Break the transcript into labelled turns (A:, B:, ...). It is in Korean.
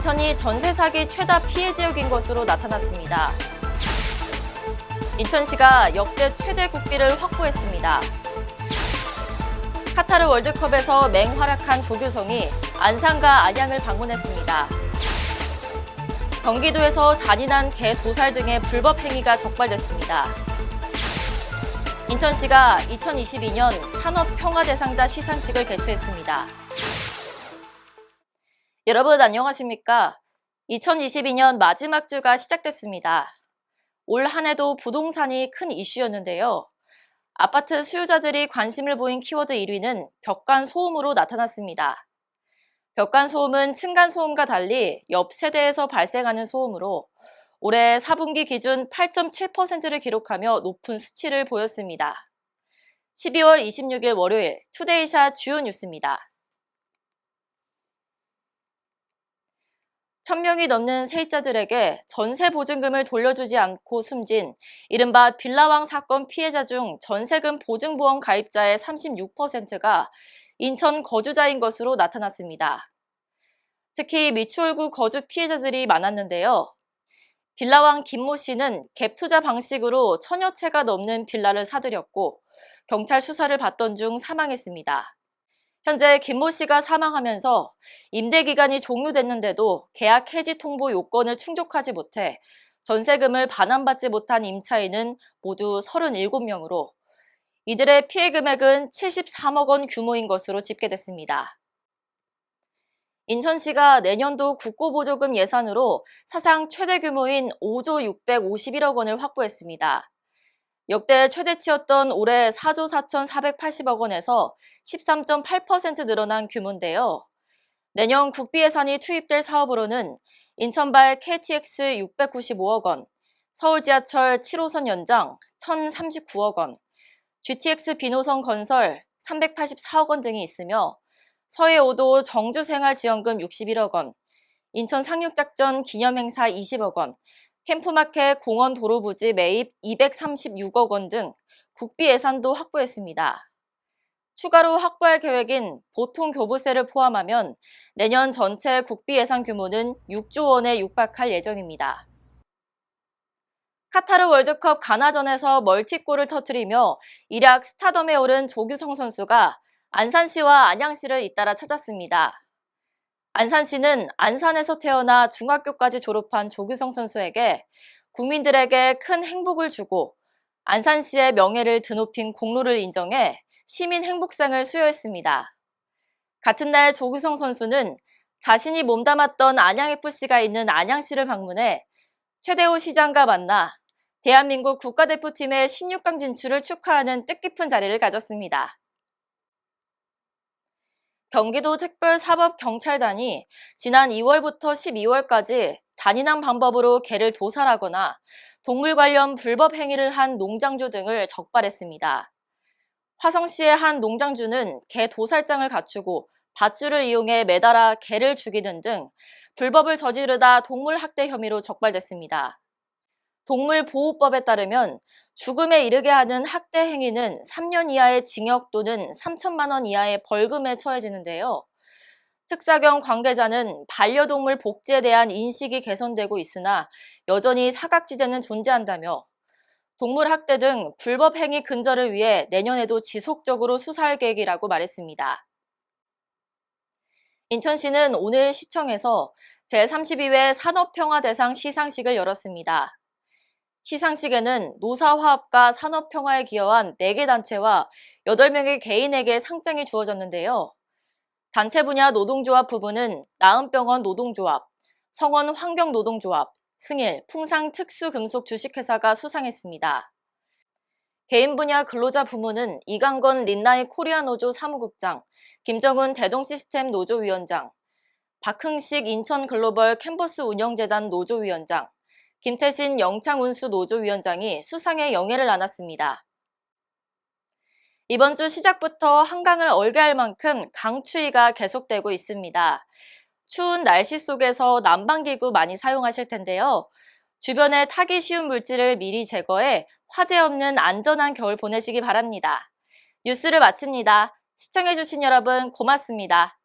A: 인천이 전세 사기 최다 피해 지역인 것으로 나타났습니다. 인천시가 역대 최대 국비를 확보했습니다. 카타르 월드컵에서 맹활약한 조규성이 안산과 안양을 방문했습니다. 경기도에서 잔인한 개 도살 등의 불법 행위가 적발됐습니다. 인천시가 2022년 산업평화대상자 시상식을 개최했습니다. 여러분 안녕하십니까? 2022년 마지막 주가 시작됐습니다. 올 한 해도 부동산이 큰 이슈였는데요. 아파트 수요자들이 관심을 보인 키워드 1위는 벽간 소음으로 나타났습니다. 벽간 소음은 층간 소음과 달리 옆 세대에서 발생하는 소음으로 올해 4분기 기준 8.7%를 기록하며 높은 수치를 보였습니다. 12월 26일 월요일 투데이샷 주요 뉴스입니다. 1000명이 넘는 세입자들에게 전세 보증금을 돌려주지 않고 숨진 이른바 빌라왕 사건 피해자 중 전세금 보증보험 가입자의 36%가 인천 거주자인 것으로 나타났습니다. 특히 미추홀구 거주 피해자들이 많았는데요. 빌라왕 김모 씨는 갭 투자 방식으로 천여 채가 넘는 빌라를 사들였고 경찰 수사를 받던 중 사망했습니다. 현재 김모 씨가 사망하면서 임대 기간이 종료됐는데도 계약 해지 통보 요건을 충족하지 못해 전세금을 반환받지 못한 임차인은 모두 37명으로 이들의 피해 금액은 73억 원 규모인 것으로 집계됐습니다. 인천시가 내년도 국고보조금 예산으로 사상 최대 규모인 5조 651억 원을 확보했습니다. 역대 최대치였던 올해 4조 4,480억 원에서 13.8% 늘어난 규모인데요. 내년 국비 예산이 투입될 사업으로는 인천발 KTX 695억 원, 서울 지하철 7호선 연장 1,039억 원, GTX 비노선 건설 384억 원 등이 있으며 서해오도 정주생활지원금 61억 원, 인천 상륙작전 기념행사 20억 원, 캠프마켓 공원 도로 부지 매입 236억 원 등 국비 예산도 확보했습니다. 추가로 확보할 계획인 보통 교부세를 포함하면 내년 전체 국비 예산 규모는 6조 원에 육박할 예정입니다. 카타르 월드컵 가나전에서 멀티골을 터뜨리며 일약 스타덤에 오른 조규성 선수가 안산시와 안양시를 잇따라 찾았습니다. 안산 시는 안산에서 태어나 중학교까지 졸업한 조규성 선수에게 국민들에게 큰 행복을 주고 안산시의 명예를 드높인 공로를 인정해 시민 행복상을 수여했습니다. 같은 날 조규성 선수는 자신이 몸담았던 안양FC가 있는 안양시를 방문해 최대호 시장과 만나 대한민국 국가대표팀의 16강 진출을 축하하는 뜻깊은 자리를 가졌습니다. 경기도 특별사법경찰단이 지난 2월부터 12월까지 잔인한 방법으로 개를 도살하거나 동물 관련 불법 행위를 한 농장주 등을 적발했습니다. 화성시의 한 농장주는 개 도살장을 갖추고 밧줄을 이용해 매달아 개를 죽이는 등 불법을 저지르다 동물 학대 혐의로 적발됐습니다. 동물보호법에 따르면 죽음에 이르게 하는 학대 행위는 3년 이하의 징역 또는 3천만 원 이하의 벌금에 처해지는데요. 특사경 관계자는 반려동물 복지에 대한 인식이 개선되고 있으나 여전히 사각지대는 존재한다며 동물 학대 등 불법 행위 근절을 위해 내년에도 지속적으로 수사할 계획이라고 말했습니다. 인천시는 오늘 시청에서 제32회 산업평화대상 시상식을 열었습니다. 시상식에는 노사화합과 산업평화에 기여한 4개 단체와 8명의 개인에게 상장이 주어졌는데요. 단체 분야 노동조합 부분은 나은병원 노동조합, 성원 환경노동조합, 승일, 풍상 특수금속 주식회사가 수상했습니다. 개인 분야 근로자 부문은 이강건 린나이 코리아 노조 사무국장, 김정은 대동시스템 노조위원장, 박흥식 인천 글로벌 캠퍼스 운영재단 노조위원장, 김태신 영창운수 노조위원장이 수상의 영예를 안았습니다. 이번 주 시작부터 한강을 얼게 할 만큼 강추위가 계속되고 있습니다. 추운 날씨 속에서 난방기구 많이 사용하실 텐데요. 주변에 타기 쉬운 물질을 미리 제거해 화재 없는 안전한 겨울 보내시기 바랍니다. 뉴스를 마칩니다. 시청해주신 여러분 고맙습니다.